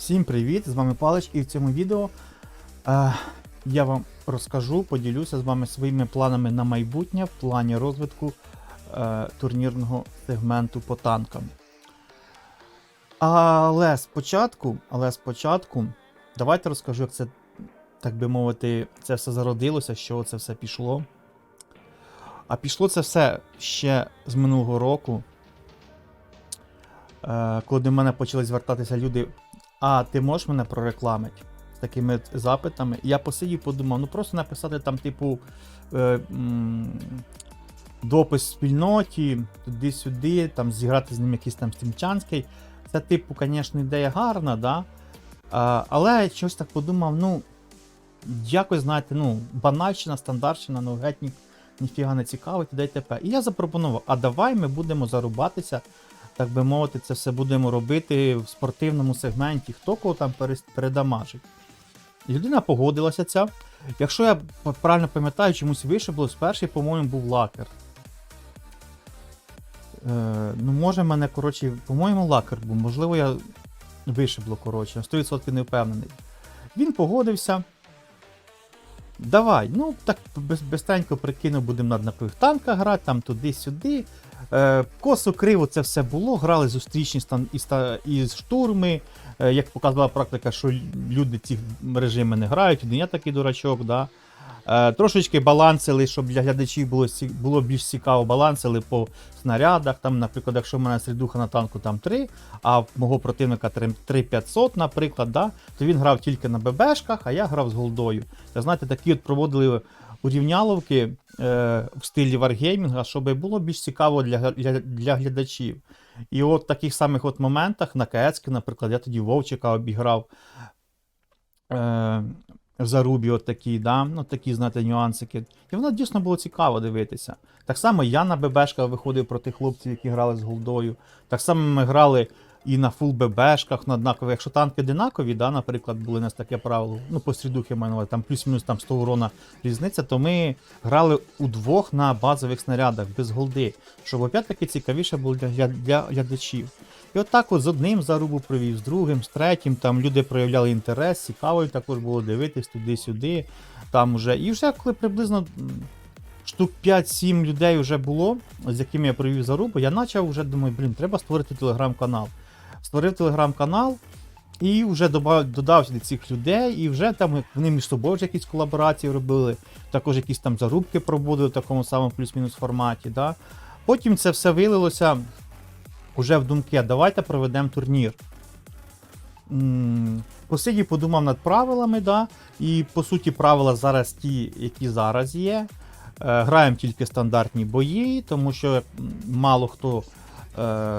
Всім привіт! З вами Палич, і в цьому відео е, я вам розкажу, поділюся з вами своїми планами на майбутнє в плані розвитку е, турнірного сегменту по танкам. Але спочатку, але спочатку, давайте розкажу, як це, так би мовити, це все зародилося, чого це все пішло. А пішло це все ще з минулого року. Е, коли до мене почали звертатися люди, а ти можеш мене прорекламити з такими запитами? Я посидів, подумав, ну просто написати там, типу, е, м, допис спільноті, туди-сюди, там зіграти з ним якийсь там стрімчанський. Це, типу, звісно, ідея гарна, да? а, але щось так подумав, ну, якось, знаєте, ну, банальщина, стандартщина, ну, геть ніфіга не цікавить, і т.п. І я запропонував, а давай ми будемо зарубатися так би мовити, це все будемо робити в спортивному сегменті, хто кого там передамажить. Людина погодилася ця. Якщо я правильно пам'ятаю, чомусь вишибло, перший, по-моєму, був лакер. Е, ну, може, мене, коротше, по-моєму, лакер був. Можливо, я вишибло, коротше, на 100% не впевнений. Він погодився. Давай, ну так без, безстенько прикинув, будемо на танках грати, там туди-сюди. Е, косо криво це все було. Грали зустрічні стан і, ста, і штурми. Е, як показувала практика, що люди ці режими не грають, один я такий дурачок. Да? Е, трошечки балансили, щоб для глядачів було, було більш цікаво, балансили по снарядах. Там, наприклад, якщо в мене середуха на танку там 3, а в мого противника 3 3500, наприклад, да? то він грав тільки на ББшках, а я грав з голдою. Та, знаєте, такі от проводили урівняловки е, в стилі варгеймінга, щоб було більш цікаво для, для, для глядачів. І от в таких самих от моментах на КС, наприклад, я тоді Вовчика обіграв е, Зарубі, от такі, да? ну, такі, знаєте, нюансики. І воно дійсно було цікаво дивитися. Так само я на ББшках виходив проти хлопців, які грали з голдою. Так само ми грали і на фул ББшках, на однакових. Якщо танки одинакові, да, наприклад, були у нас таке правило, ну, по стрідухи маю там плюс-мінус там 100 урона різниця, то ми грали удвох на базових снарядах без голди, щоб опять-таки цікавіше було для, для, глядачів. І отак от з одним зарубу провів, з другим, з третім, там люди проявляли інтерес, цікаво також було дивитись туди-сюди. Там уже. І вже коли приблизно штук 5-7 людей вже було, з якими я провів зарубу, я почав вже думаю, блін, треба створити телеграм-канал. Створив телеграм-канал і вже доба- додав сюди цих людей, і вже там вони між собою вже якісь колаборації робили, також якісь там зарубки проводили в такому самому плюс-мінус форматі. Да? Потім це все вилилося уже в думки, давайте проведемо турнір. Посидів, подумав над правилами, да? і по суті правила зараз ті, які зараз є. Е, Граємо тільки стандартні бої, тому що мало хто е,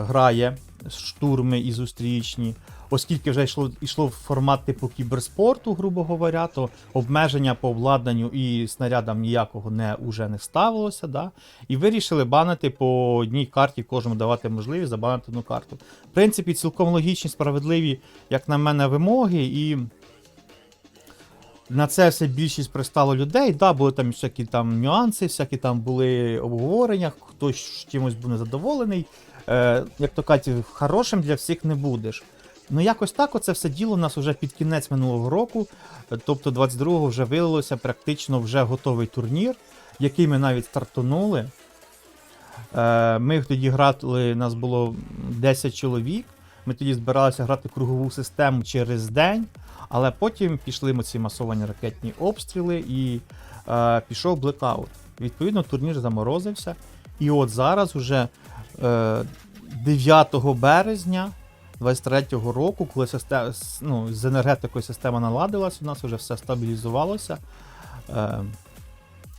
грає штурми і зустрічні. Оскільки вже йшло, йшло в формат типу кіберспорту, грубо говоря, то обмеження по обладнанню і снарядам ніякого не, уже не ставилося. Да? І вирішили банити по одній карті, кожному давати можливість забанити одну карту. В принципі, цілком логічні, справедливі, як на мене, вимоги. І на це все більшість пристало людей. Да, були там всякі там нюанси, всякі там були обговорення, хтось чимось був незадоволений. Е, як то кажуть, хорошим для всіх не будеш. Ну, якось так оце все діло у нас вже під кінець минулого року, е, тобто 22-го вже вилилося практично вже готовий турнір, який ми навіть стартанули. Е, Ми тоді грали, нас було 10 чоловік. Ми тоді збиралися грати кругову систему через день, але потім пішли ці масовані ракетні обстріли і е, пішов блекаут. Відповідно, турнір заморозився. І от зараз, уже е, 9 березня 23-го року, коли система, ну, з енергетикою система наладилась, у нас вже все стабілізувалося. Е,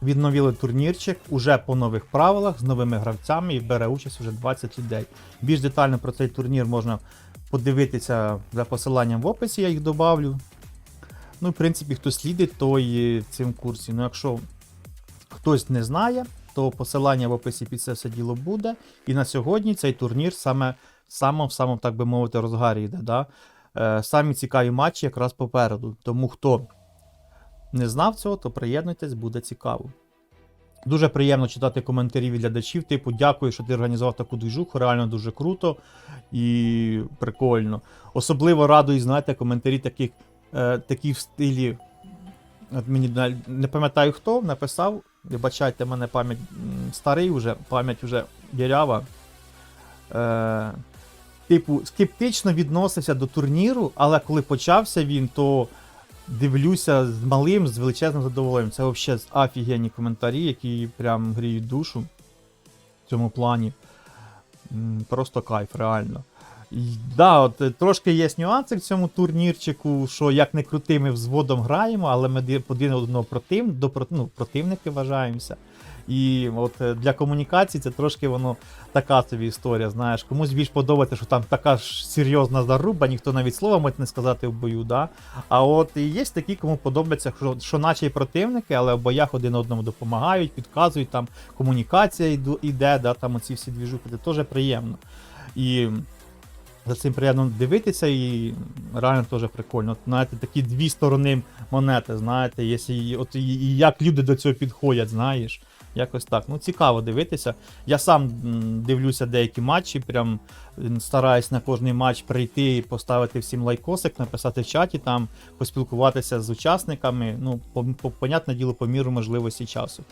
відновили турнірчик уже по нових правилах з новими гравцями і бере участь вже 20 людей. Більш детально про цей турнір можна подивитися за посиланням в описі, я їх добавлю. Ну, в принципі, хто слідить, той цим курсі. Ну, якщо хтось не знає, то посилання в описі під це все діло буде. І на сьогодні цей турнір саме в самому, так би мовити, розгарі йде. Да? Е, самі цікаві матчі якраз попереду. Тому хто не знав цього, то приєднуйтесь, буде цікаво. Дуже приємно читати коментарі від глядачів. Типу, дякую, що ти організував таку движуху, реально дуже круто і прикольно. Особливо радують, знаєте, коментарі таких, е, такі в стилі. От мені не пам'ятаю хто написав. Вибачайте, мене пам'ять старий вже, пам'ять вже дірява. Е, типу, скептично відносився до турніру, але коли почався він, то дивлюся з малим, з величезним задоволенням. Це взагалі офігенні коментарі, які прям гріють душу в цьому плані. Просто кайф, реально. Да, от, е, трошки є нюанси в цьому турнірчику, що як не крути, взводом граємо, але ми один одного против, до, ну, противники вважаємося. І от е, для комунікації це трошки воно така собі історія. Знаєш, комусь більш подобається, що там така ж серйозна заруба, ніхто навіть слова може не сказати в бою. Да? А от і є такі, кому подобається, що, що наче і противники, але в боях один одному допомагають, підказують, там комунікація йду- йде, да, там оці всі двіжухи, це теж приємно. І за цим приємно дивитися, і реально теж прикольно. От, знаєте, такі дві сторони монети, знаєте, якщо, от, і як люди до цього підходять, знаєш. Якось так. Ну, цікаво дивитися. Я сам дивлюся деякі матчі, прям стараюсь на кожний матч прийти і поставити всім лайкосик, написати в чаті, там, поспілкуватися з учасниками. Ну, по, по, понятне діло, по міру можливості часу.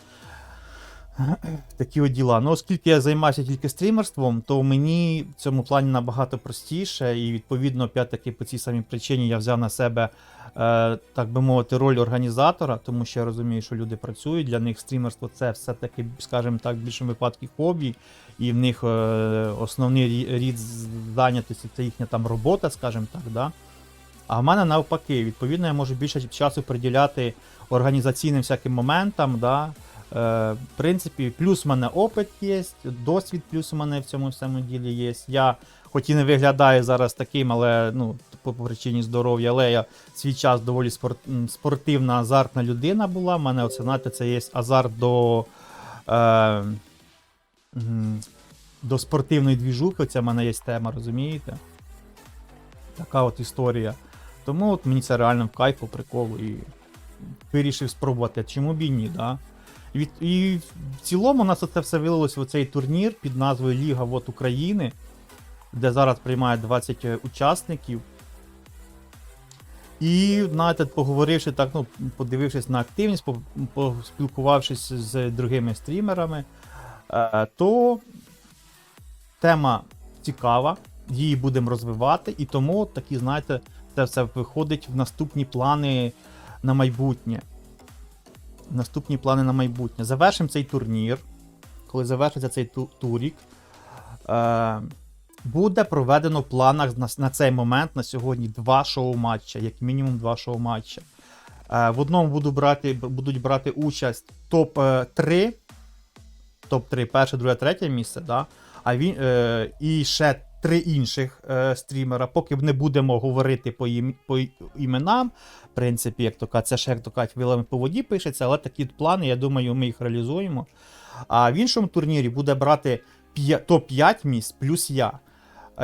Такі от діла. Ну, оскільки я займаюся тільки стрімерством, то мені в цьому плані набагато простіше, і відповідно, опять-таки, по цій самій причині я взяв на себе, е, так би мовити, роль організатора, тому що я розумію, що люди працюють. Для них стрімерство це все-таки, скажімо так, в більшому випадку хобі, і в них е, основний рід зайнятості це їхня там робота, скажімо так. Да? А в мене навпаки, відповідно, я можу більше часу приділяти організаційним всяким моментам. Да? Е, в принципі, плюс в мене опит є, досвід плюс у мене в цьому всьому ділі є. Я, хоч і не виглядаю зараз таким, але ну, по причині здоров'я, але я свій час доволі спорт, спортивна, азартна людина була. У мене знаєте, це є азарт до, е, до спортивної двіжухи. Це в мене є тема, розумієте? Така от історія. Тому от мені це реально в кайф, по приколу і вирішив спробувати. Чому б і ні, да? Від, і в цілому у нас це все вилилось в цей турнір під назвою Ліга Вот України, де зараз приймає 20 учасників. І, знаєте, поговоривши так, ну, подивившись на активність, по- поспілкувавшись з другими стрімерами, е, то тема цікава, її будемо розвивати, і тому такі, знаєте, це все виходить в наступні плани на майбутнє. Наступні плани на майбутнє. Завершимо цей турнір. Коли завершиться цей ту- турік, е, буде проведено в планах на, на цей момент на сьогодні два шоу-матча, як мінімум два шоу-матча. Е, в одному буду брати, будуть брати участь топ-3, топ-3, перше, друге, третє місце, да? а він, е, і ще три інших е, стрімера. Поки не будемо говорити по, ім, по іменам, в принципі, як то кажуть, це ще як то кажуть, вилами по воді пишеться, але такі плани, я думаю, ми їх реалізуємо. А в іншому турнірі буде брати топ-5 місць плюс я.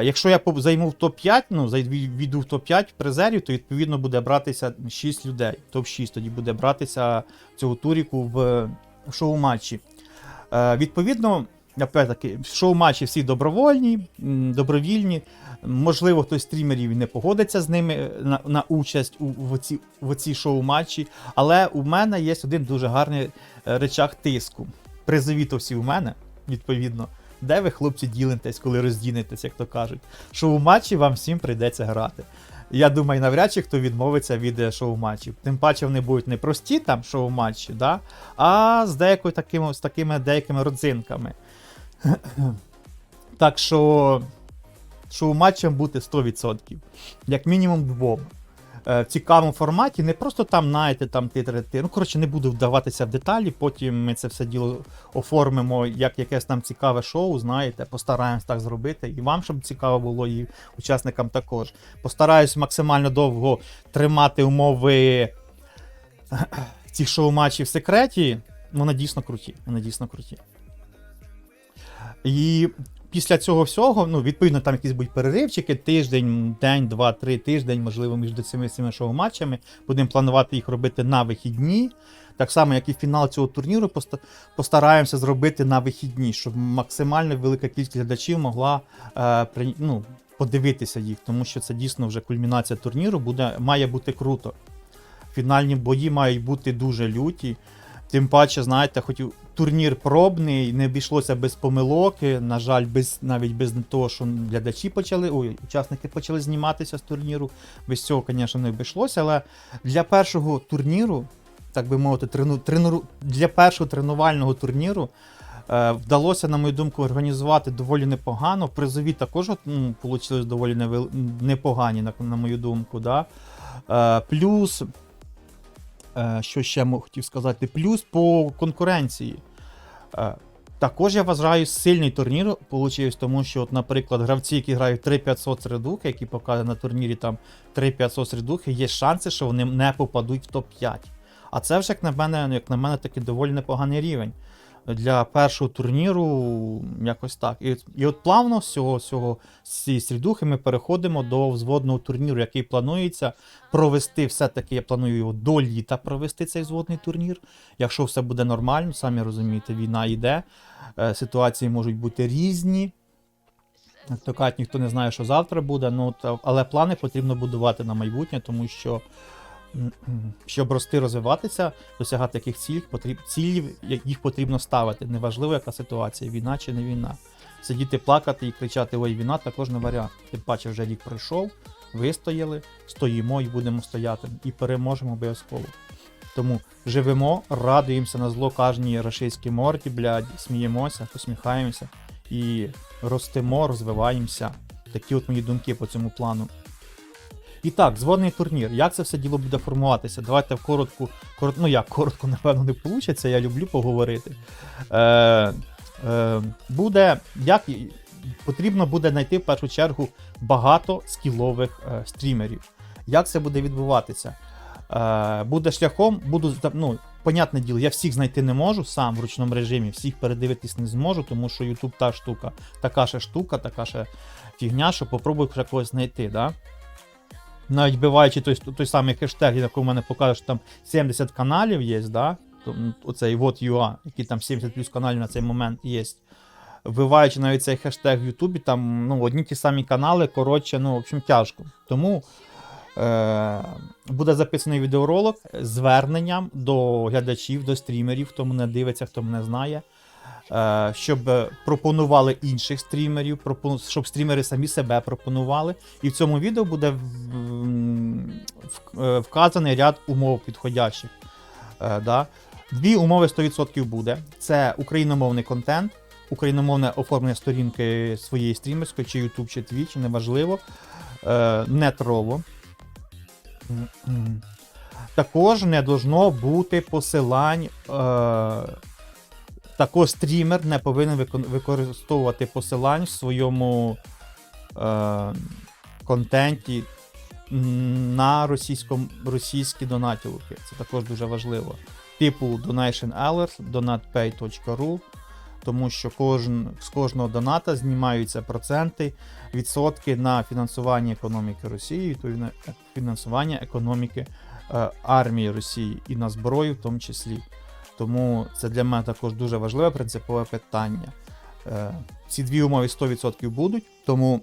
Якщо я займу в топ-5, ну, війду в топ-5 призерів, то відповідно буде братися 6 людей. Топ-6 тоді буде братися цього туріку в, шоу-матчі. Е, відповідно, опять-таки, шоу-матчі всі добровольні, добровільні. Можливо, хтось з стрімерів не погодиться з ними е, на, на участь у, в, ці, в ці шоу-матчі. Але у мене є один дуже гарний е, речах тиску. Призові то всі у мене, відповідно. Де ви, хлопці, ділитесь, коли роздінетесь, як то кажуть. Шоу-матчі вам всім прийдеться грати. Я думаю, навряд чи хто відмовиться від е, шоу-матчів. Тим паче вони будуть не прості там шоу-матчі, да? а з деякою такими, з такими деякими родзинками. так що шоу-матчем бути 100%. Як мінімум двом. Е, В цікавому форматі, не просто там, знаєте, там титри. ти- Ну, коротше, не буду вдаватися в деталі, потім ми це все діло оформимо як якесь там цікаве шоу, знаєте, постараємось так зробити. І вам, щоб цікаво було, і учасникам також. Постараюсь максимально довго тримати умови цих шоу-матчів в секреті. Вони дійсно круті. Вони дійсно круті. І після цього всього, ну, відповідно, там якісь будуть переривчики, тиждень, день, два, три тиждень, можливо, між цими цими шоу-матчами. Будемо планувати їх робити на вихідні. Так само, як і фінал цього турніру, постараємося зробити на вихідні, щоб максимально велика кількість глядачів могла е, ну, подивитися їх, тому що це дійсно вже кульмінація турніру, буде, має бути круто. Фінальні бої мають бути дуже люті. Тим паче, знаєте, хоч турнір пробний, не обійшлося без помилок. На жаль, без, навіть без того, що глядачі почали, ой, учасники почали зніматися з турніру. Без цього, звісно, не обійшлося. Але для першого турніру, так би мовити, трену, тренуру, для першого тренувального турніру е, вдалося, на мою думку, організувати доволі непогано. Призові також ну, вийшли доволі невел- непогані, на, на мою думку. Да? Е, плюс. Е, Що ще хотів сказати? Плюс по конкуренції. Е, Також я вважаю сильний турнір вийшов, тому що, от, наприклад, гравці, які грають 3500 середухи, які показують на турнірі там 3500 середухи, є шанси, що вони не попадуть в топ-5. А це вже, як на мене, як на мене, такий доволі непоганий рівень. Для першого турніру якось так. І, і от плавно з цього, з цієї срідухи ми переходимо до взводного турніру, який планується провести все-таки, я планую його до літа провести цей взводний турнір. Якщо все буде нормально, самі розумієте, війна йде, е, ситуації можуть бути різні. Як ніхто не знає, що завтра буде, ну, але плани потрібно будувати на майбутнє, тому що щоб рости, розвиватися, досягати яких цілів, потріб, цілів, їх потрібно ставити. Неважливо, яка ситуація, війна чи не війна. Сидіти плакати і кричати Ой, війна також не варіант. Тим паче вже рік пройшов, вистояли, стоїмо і будемо стояти, і переможемо обов'язково. Тому живемо, радуємося на зло кожній рашистській морді, блядь, сміємося, посміхаємося і ростемо, розвиваємося. Такі от мої думки по цьому плану. І так, зводний турнір. Як це все діло буде формуватися? Давайте в коротку, корот, ну як коротко, напевно, не вийде, я люблю поговорити. Е, е, буде, як потрібно буде знайти в першу чергу багато скілових е, стрімерів. Як це буде відбуватися? Е, буде шляхом, буду ну, понятне діло, я всіх знайти не можу сам в ручному режимі, всіх передивитись не зможу, тому що YouTube та штука, така ще штука, така ще фігня, що попробую когось знайти. Да? Навіть вбиваючи той, той самий хештег, який у мене покаже, що там 70 каналів є, да? Оцей вот UA, який там 70 плюс каналів на цей момент є. Вбиваючи навіть цей хештег в Ютубі, там ну, одні ті самі канали, коротше, ну, в общем, тяжко. Тому е- буде записаний відеоролик з зверненням до глядачів, до стрімерів, хто мене дивиться, хто мене знає. Е, щоб е, пропонували інших стрімерів, щоб стрімери самі себе пропонували. І в цьому відео буде е, вказаний ряд умов підходящих. Да. Дві умови 100% буде: це україномовний контент, україномовне оформлення сторінки своєї стрімерської, чи YouTube, чи Twitch, неважливо. Не троло. Також не должно бути посилань. Також стрімер не повинен використовувати посилань в своєму е, контенті на російському, російські донатілки. Це також дуже важливо. Типу Donation Alerts, donatpay.ru, тому що кожен, з кожного доната знімаються проценти, відсотки на фінансування економіки Росії, відповідно е, фінансування економіки е, армії Росії і на зброю в тому числі. Тому це для мене також дуже важливе принципове питання. Е, Ці дві умови 100% будуть, тому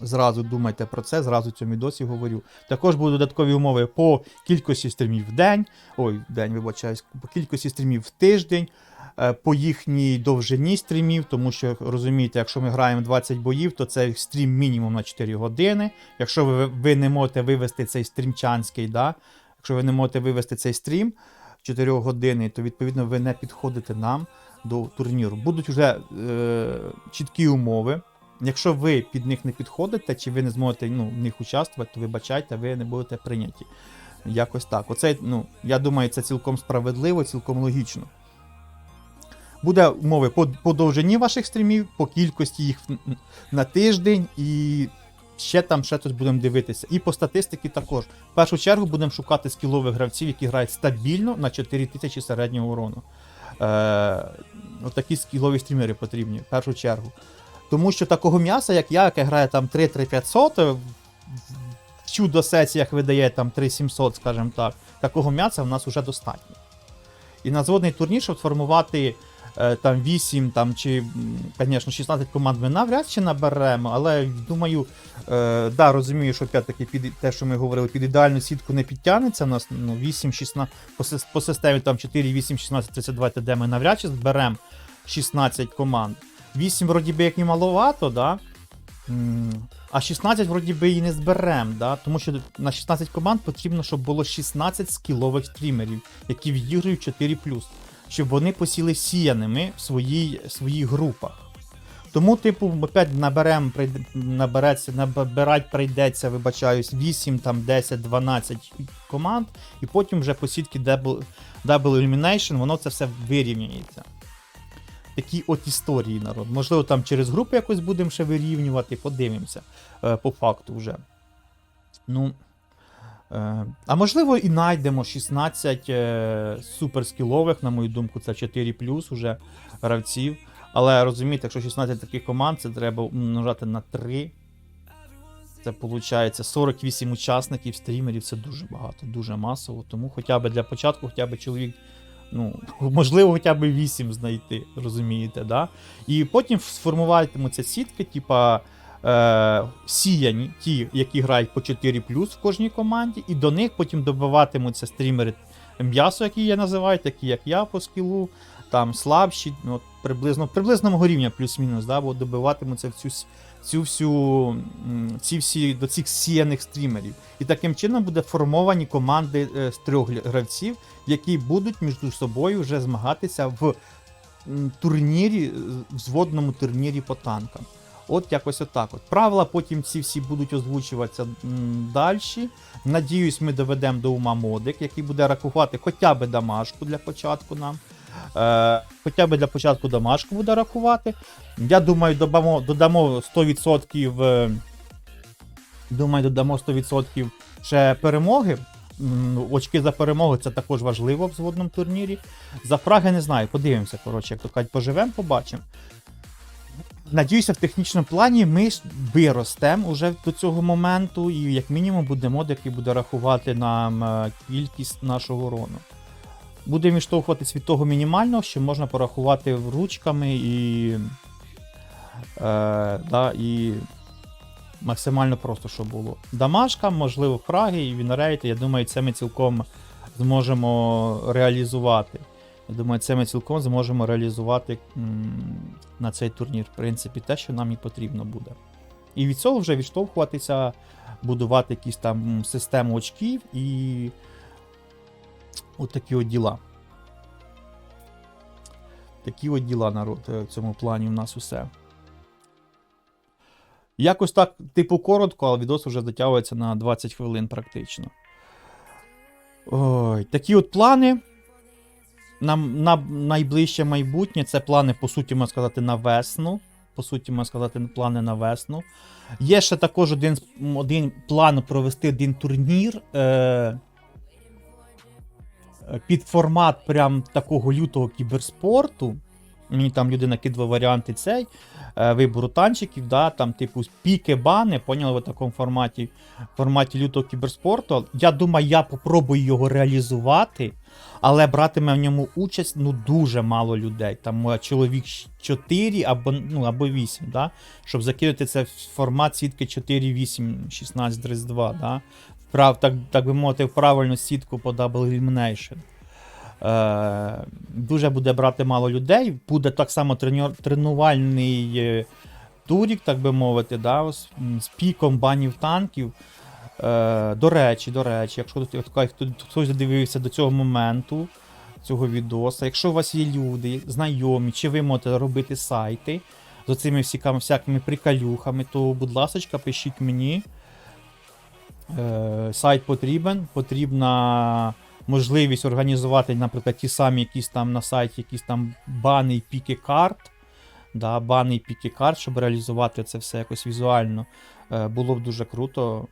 зразу думайте про це, зразу цьому відосі говорю. Також будуть додаткові умови по кількості стрімів в день, ой, в день, вибачаюсь, по кількості стрімів в тиждень, е, по їхній довжині стрімів, тому що розумієте, якщо ми граємо 20 боїв, то це стрім мінімум на 4 години. Якщо ви, ви не можете вивести цей стрімчанський, да, якщо ви не можете вивести цей стрім 4 години, то відповідно ви не підходите нам до турніру. Будуть вже е, чіткі умови. Якщо ви під них не підходите, чи ви не зможете ну, в них участвувати, то вибачайте, ви не будете прийняті. Якось так. Оце, ну, я думаю, це цілком справедливо, цілком логічно. Буде умови по, по довжині ваших стрімів, по кількості їх на тиждень і ще там ще щось будемо дивитися. І по статистиці також. В першу чергу будемо шукати скілових гравців, які грають стабільно на 4000 середнього урону. Е, отакі скілові стрімери потрібні в першу чергу. Тому що такого м'яса, як я, яке грає там 3-3500, е, в чудо сесіях видає там 3700, скажімо так, такого м'яса в нас вже достатньо. І на зводний турнір, щоб сформувати там 8 там, чи, звісно, 16 команд ми навряд чи наберемо, але думаю, е, да, розумію, що опять-таки під те, що ми говорили, під ідеальну сітку не підтягнеться. У нас ну, 8, 16, по, по системі там 4, 8, 16, 32 ТД ми навряд чи зберемо 16 команд. 8 вроді би як і маловато, да? А 16 вроді би і не зберемо, да? тому що на 16 команд потрібно, щоб було 16 скілових стрімерів, які відіграють 4 щоб вони посіли сіяними в своїй, своїх групах. Тому, типу, опять наберем, набереться, набирать прийдеться, вибачаюсь, 8, там, 10, 12 команд, і потім вже по сітки Double, Double Elimination, воно це все вирівняється. Такі от історії народ. Можливо, там через групи якось будемо ще вирівнювати, подивимося е, по факту вже. Ну. Е, а можливо, і знайдемо 16 е, суперскілових, на мою думку, це 4 плюс уже гравців. Але розумієте, якщо 16 таких команд, це треба умножати на 3. Це виходить 48 учасників, стрімерів, це дуже багато, дуже масово. Тому хоча б для початку, хоча б чоловік, ну, можливо, хоча б 8 знайти, розумієте, да? І потім сформуватимуться сітки, типа. Е, сіяні, ті, які грають по 4 плюс в кожній команді, і до них потім добиватимуться стрімери м'ясо, які я називаю, такі як я по скілу, там слабші, ну, приблизно приблизно рівня, плюс-мінус, да, бо добиватимуться в цю, цю всю, ці всі, до цих сіяних стрімерів. І таким чином буде формовані команди е, з трьох гравців, які будуть між собою вже змагатися в турнірі, в зводному турнірі по танкам. От якось отак. От. Правила потім ці всі будуть озвучуватися далі. Надіюсь, ми доведемо до ума модик, який буде рахувати хоча б дамашку для початку нам. Е, хоча б для початку дамашку буде рахувати. Я думаю, додамо, додамо 100%. е, додамо 100% ще перемоги. Очки за перемогу це також важливо в зводному турнірі. За фраги не знаю, подивимося. Коротше, як то кажуть, поживемо, побачимо. Надіюся, в технічному плані ми виростемо уже до цього моменту, і як мінімум буде мод, який буде рахувати нам е, кількість нашого урону. Будемо відштовхуватись від того мінімального, що можна порахувати ручками і. Е, да, і максимально просто, що було. Дамашка, можливо, фраги і вінрейти. Я думаю, це ми цілком зможемо реалізувати. Я думаю, це ми цілком зможемо реалізувати на цей турнір, в принципі, те, що нам і потрібно буде. І від цього вже відштовхуватися, будувати якісь там систему очків і от такі от діла. Такі от діла, народ, е, в цьому плані у нас усе. Якось так, типу, коротко, але відос вже затягується на 20 хвилин практично. Ой, такі от плани. На, на найближче майбутнє це плани, по суті, можна сказати, на весну. По суті, можна сказати, плани на весну. Є ще також один, один план провести один турнір. Е, під формат прям такого лютого кіберспорту. Мені там людина кидала варіанти цей е, вибору танчиків, да, там, типу, піки, бани, поняли в такому форматі, форматі лютого кіберспорту. Я думаю, я попробую його реалізувати, але братиме в ньому участь ну, дуже мало людей. Там е, чоловік 4 або, ну, або 8, да, щоб закинути це в формат сітки 4, 8, 16, 32. Да. Прав, так, так би мовити, в правильну сітку по Double Elimination. Е, дуже буде брати мало людей. Буде так само тренувальний е, турік, так би мовити, да, з, з піком банів танків. Е, до речі, до речі, якщо хто- хто- хто- хтось дивився до цього моменту цього відоса, якщо у вас є люди, знайомі, чи ви можете робити сайти з оцими всякими, всякими приколюхами, то, будь ласка, пишіть мені. Е, сайт потрібен, потрібна можливість організувати, наприклад, ті самі якісь там на сайті, якісь там бани і піки карт. Да, бани і піки карт, щоб реалізувати це все якось візуально. Е, було б дуже круто.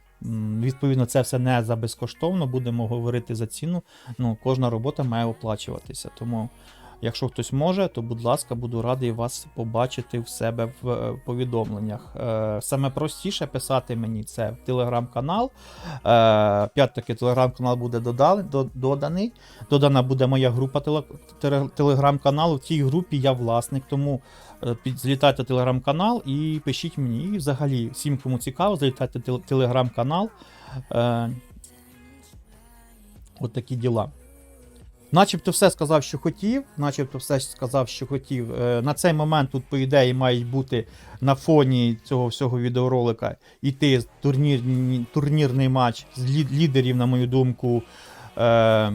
Відповідно, це все не за безкоштовно, будемо говорити за ціну. Ну, кожна робота має оплачуватися. Тому Якщо хтось може, то будь ласка, буду радий вас побачити в себе в е, повідомленнях. Е, Саме простіше писати мені це в телеграм-канал. Е, П'ять-таки телеграм-канал буде доданий. Додана буде моя група теле- теле- телеграм-каналу. В тій групі я власник, тому злітайте телеграм-канал і пишіть мені. І взагалі, всім, кому цікаво, залітайте телеграм-канал. От такі діла. Начебто все сказав, що хотів, начебто все сказав, що хотів. Е, На цей момент тут, по ідеї, мають бути на фоні цього всього відеоролика іти турнірні, турнірний матч з лідерів, на мою думку, е,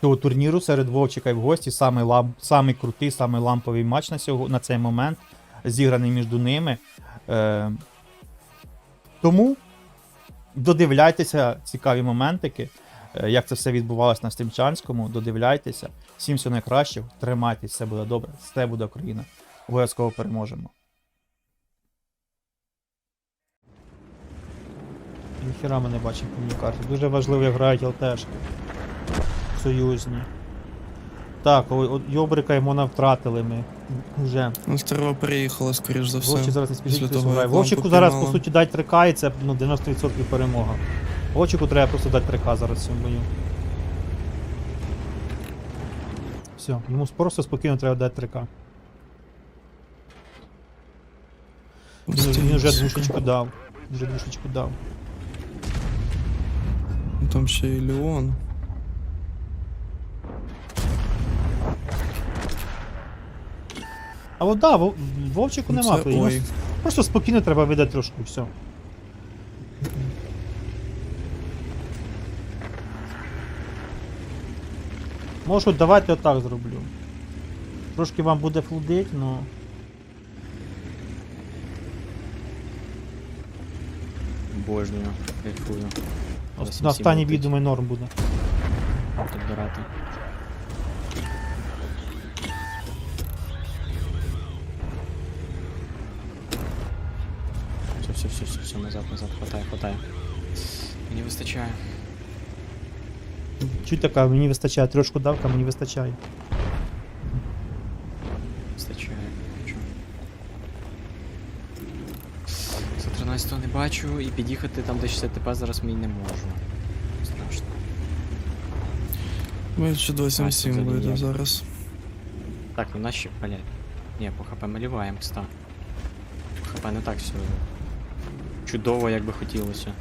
цього турніру серед Вовчика і в гості. Самий, лам, самий крутий, самий ламповий матч на, сього, на цей момент, зіграний між ними. Е, тому додивляйтеся цікаві моментики як це все відбувалось на Стрімчанському. Додивляйтеся. Всім всього найкращого. Тримайтесь, все буде добре. Все буде Україна. Обов'язково переможемо. Ніхіра ми не бачимо по мені карті. Дуже важливо, як грають ЛТшки. Союзні. Так, Йобрика і Мона втратили ми. Вже. Ну, стерва переїхала, скоріш за все. Вовчик зараз не спішить Вовчику зараз, по суті, дать 3К і це ну, 90% перемога. Вовчику треба просто дати 3К зараз цьому бою. Все, йому просто спокійно треба дати 3К. Він, вже двушечку дав. Вже двушечку дав. Там ще і Леон. А от да, Вовчику Ну, нема. це. Просто спокійно треба видати трошку все. Можу, давайте отак зроблю. Трошки вам буде флудить, но. Обожнюю, кайфую. На останній відомий норм буде. Підбирати. Все, все, все, все, все, назад, назад, хватає, хватає. Мені вистачає. Чуть така, мені вистачає, трошку давка, мені вистачає. Вистачає. Нічого. 113 не бачу і під'їхати там до 60 ТП зараз мені не можу. Страшно. Ми ще 277 Бачу, вийде ніяк. зараз. Так, ну наші, блядь. Ні, по ХП ми ліваємо, кста. По ХП не так все чудово, як би хотілося.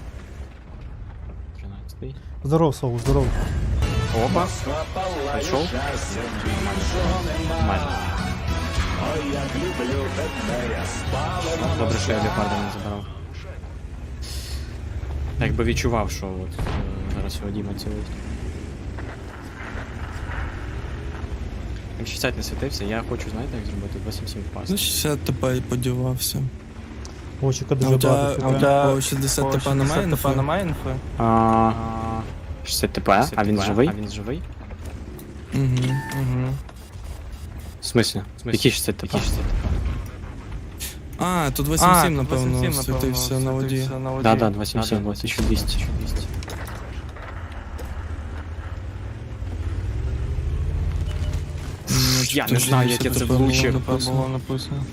13-й. Здоров, Соу, здоров. Опа. Прийшов? Майже. Добре, що я леопарда не забирав. Якби відчував, що от, е, зараз його Діма цілить. Як 60 не світився, я хочу, знаєте, як зробити 277 впасти. Ну, 60 ТП і подівався. Очіка А дуже у тебе, багато. а у хп. тебе по 60 ТП немає інфи? інфи? А, 60 ТП, а він живий? А він живий? Угу. Угу. В смислі? Які 60 ТП? А, то 277, А, напевно, 27, світився на воді. світився на воді. Да, да, 277, 1200. Ну, Я то не ще знаю, як 60 я це ТП було влучив. написано. Було написано.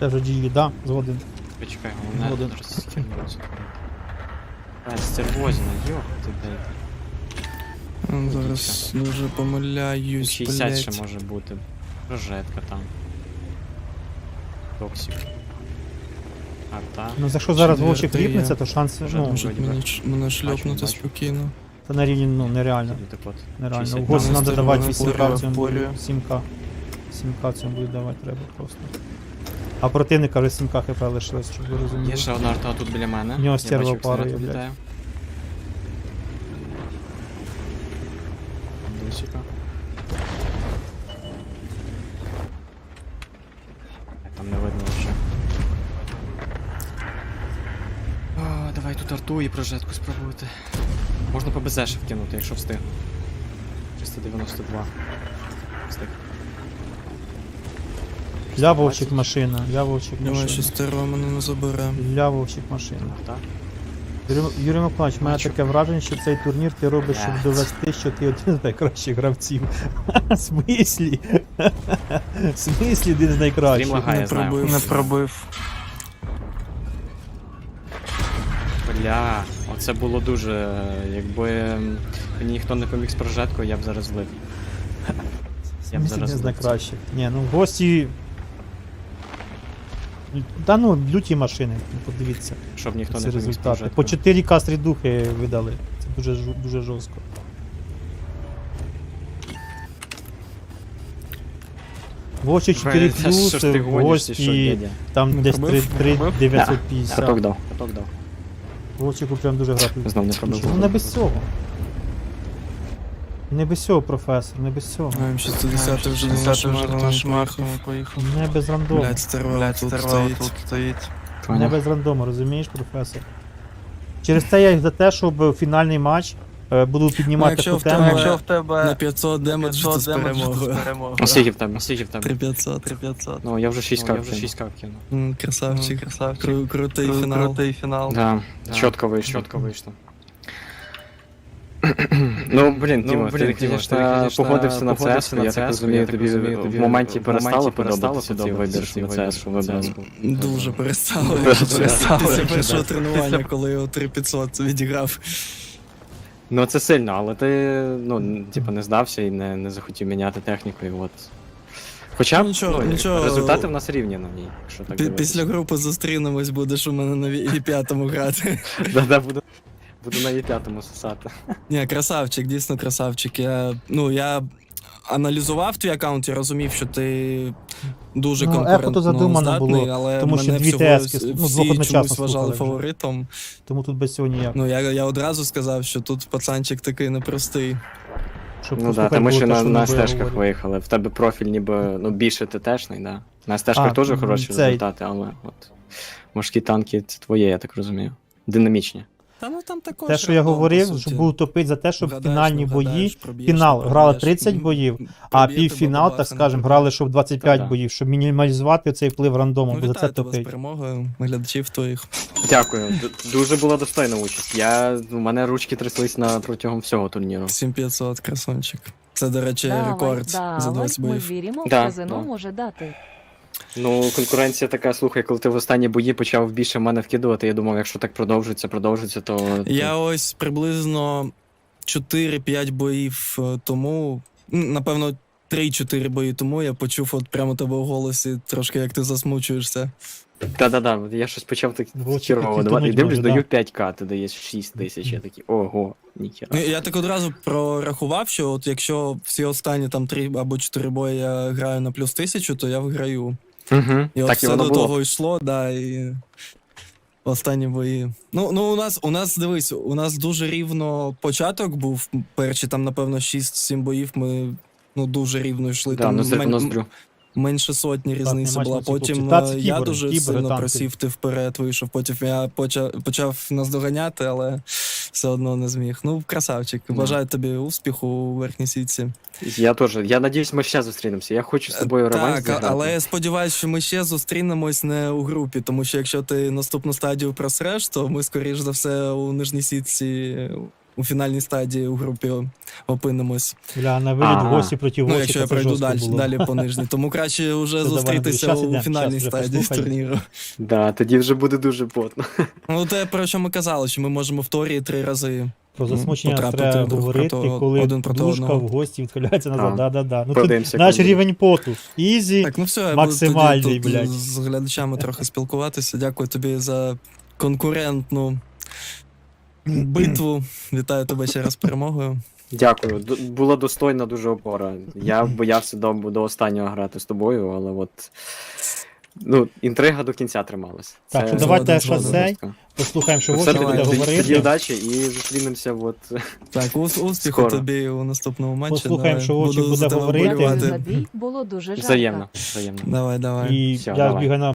Це вже GV, да, згоден. Почекай, головне Згоден. А, стервозіна, йох ти, блядь. Ну, Зараз дуже помиляюсь, 60 ще блять. може бути. Прожетка там. Токсик. А та. Ну, якщо зараз Четвертий Вовчик я. ріпнеться, то шанс Вже ну, дуже. Можуть ч- мене шльопнути бачу. спокійно. це на рівні ну, нереально. Так от. Нереально. 60. В гості Нам треба давати на 8к в цьому полі. 7к. 7к в цьому бою давати треба просто. А противника вже 7к хп лишилось, щоб ви розуміли. Є ще одна арта тут біля мене. В нього стерва парою, снаряд блядь. Досіка. Там не видно ще. А, давай тут арту і прожетку спробувати. Можна по БЗ ще вкинути, якщо встиг. 392. Встиг. Ля Вовчик машина, ля Вовчик Думаю, що машина. стерва мене не забере. Ля Вовчик машина. Арта. Юрій, Юрій Миколаївич, в мене таке враження, що цей турнір ти робиш, щоб довести, що ти один з найкращих гравців. В смислі? В смислі один з найкращих? Стрім лагає, Не знаю. пробив. Не пробив. Бля, оце було дуже. Якби м, мені ніхто не поміг з прожеткою, я б зараз влив. В Я б смислі зараз один з влив. найкращих. Ні, ну гості. Та ну, люті машини, ну, подивіться. Щоб ніхто не результати. По 4 кастрі духи видали. Це дуже, дуже жорстко. Вовчі 4 Блядь, та що ж ти плюс, гості, там Не десь пробив? 3, 3 Пробив? Каток 950. дав, каток дав. Вовчику прям дуже грати. Знов не пробив. Ну не без цього. Не без цього, професор, не без цього. М 60 вже на 60 вже на нашому нашому марку поїхав. Не без рандому. Блять, стерва Блять, тут стерва стоїть. стоїть. Не без рандому, розумієш, професор? Через те я за те, щоб фінальний матч е, буду піднімати якщо таку в тебе- тему. Якщо в тебе На 500 демедж що з перемогою. Скільки в тебе? Скільки в тебе? 3500. 3500. Ну, я вже 6 Ну, кап я вже кинув. 6 кап кинув. М, Красавчик. Красавчик. Кру- Крутий Кру- фінал. Крутий фінал. Да, Да. чітко вийшло, чітко вийшло. Ну, блін, Тімо, ти, звісно, погодився на це, я так розумію, тобі в моменті перестало подобатися цей вибір, що це, що вибрав. Дуже перестало. Після першого тренування, коли я 3500 відіграв. Ну, це сильно, але ти, ну, типу, не здався і не, не захотів міняти техніку, і от. Хоча Ну, нічого, ну, нічого. результати в нас рівні на ній, якщо так Після групи зустрінемось, будеш у мене на ві- п'ятому грати. Да-да, буду, буду на Є5 сосати. Ні, красавчик, дійсно красавчик. Я, ну, я аналізував твій аккаунт і розумів, що ти дуже Ну, конкурентно задумано здатний, було, але тому що мене дві всього, ТС-ки, ну, всі одночасно чомусь вважали вже. фаворитом. Тому тут без цього ніяк. Ну, я, я одразу сказав, що тут пацанчик такий непростий. Щоб Ну да, послухати тому було що те, на, на ми стежках говорили. виїхали. В тебе профіль ніби ну, більше ТТшний, да. На стежках А, теж м, хороші цей. результати, але от морські танки це твоє, я так розумію. Динамічні. Та ну там також. Те, що я говорив, що був топить за те, щоб Вгадаєш, фінальні не бої, вгадаєш, проб'єш, фінал не грали проб'єш. 30 боїв, а півфінал, так бабахи, скажемо, грали, щоб 25 Та-да. боїв, щоб мінімалізувати цей вплив рандому, Ну, бо за це вітаю тебе з топить. перемогою, глядачів твоїх. Дякую. Д- Дуже була достойна участь. Я, у мене ручки тряслись на протягом всього турніру. 7500, красончик. Це, до речі, Давай, рекорд за давай, 20 ми боїв. віримо, Да, казино да. може дати. Ну, конкуренція така, слухай, коли ти в останні бої почав більше в мене вкидувати, я думав, якщо так продовжиться, продовжиться, то. Я ось приблизно 4-5 боїв е, тому, напевно, 3-4 бої тому я почув от прямо тебе в голосі, трошки як ти засмучуєшся. Та-да-да, я щось почав так Вовчик чергово давати. І дивлюсь, даю 5к, ти даєш 6 тисяч. Я такий, ого, ніхера. Ну, я так одразу прорахував, що от якщо всі останні там 3 або 4 бої я граю на плюс 1000, то я виграю. Угу. І от Так і все воно до було. того йшло, да, і останні бої. Ну, ну у нас, у нас, дивись, у нас дуже рівно початок був. Перші там, напевно, 6-7 боїв ми ну, дуже рівно йшли. Да, там ну, мен- менше сотні Так, різниця матч була. Потім хлопці. Та, це е, я кібери, дуже кібери, сильно танки. просів, ти вперед вийшов. Потім я почав, почав наздоганяти, але все одно не зміг. Ну, красавчик. Ну. Бажаю тобі успіху у верхній сітці. Я теж. Я надіюсь, ми ще зустрінемося. Я хочу з тобою реванш Так, зіграти. але я сподіваюся, що ми ще зустрінемось не у групі, тому що якщо ти наступну стадію просреш, то ми, скоріш за все, у нижній сітці у фінальній стадії у групі опинимось. Бля, на виліт Ага. гості проти Ну, якщо я пройду далі, було. далі по нижній. Тому краще вже Це давай, зустрітися щас у фінальній щас стадії турніру. Да, тоді вже буде дуже потно. Ну, те, про що ми казали, що ми можемо в торі три рази. Про засмучення треба говорити, коли один одного. в гості відхиляється назад. Да, да, да. Ну тут наш рівень поту. Ізі. Так, ну все, я Максимальний, буду тоді блядь. тут з глядачами трохи спілкуватися. Дякую тобі за конкурентну битву. Вітаю тебе ще раз з перемогою. Дякую. Д- Була достойна дуже опора. Я боявся до, до останнього грати з тобою, але от. Ну, інтрига до кінця трималась. Так, що Це давайте ще згоден. цей. Послухаємо, що Все, Вовчик буде тоді, тоді говорити. удачі і зустрінемося. От. Так, ус- успіху Скоро. тобі у наступному матчі. Послухаємо, Давай, що Вовчик буду за буде тебе говорити. Дякую за бій, було дуже жарко. Взаємно. взаємно. Давай, давай. І Всё, я давай. збігаю на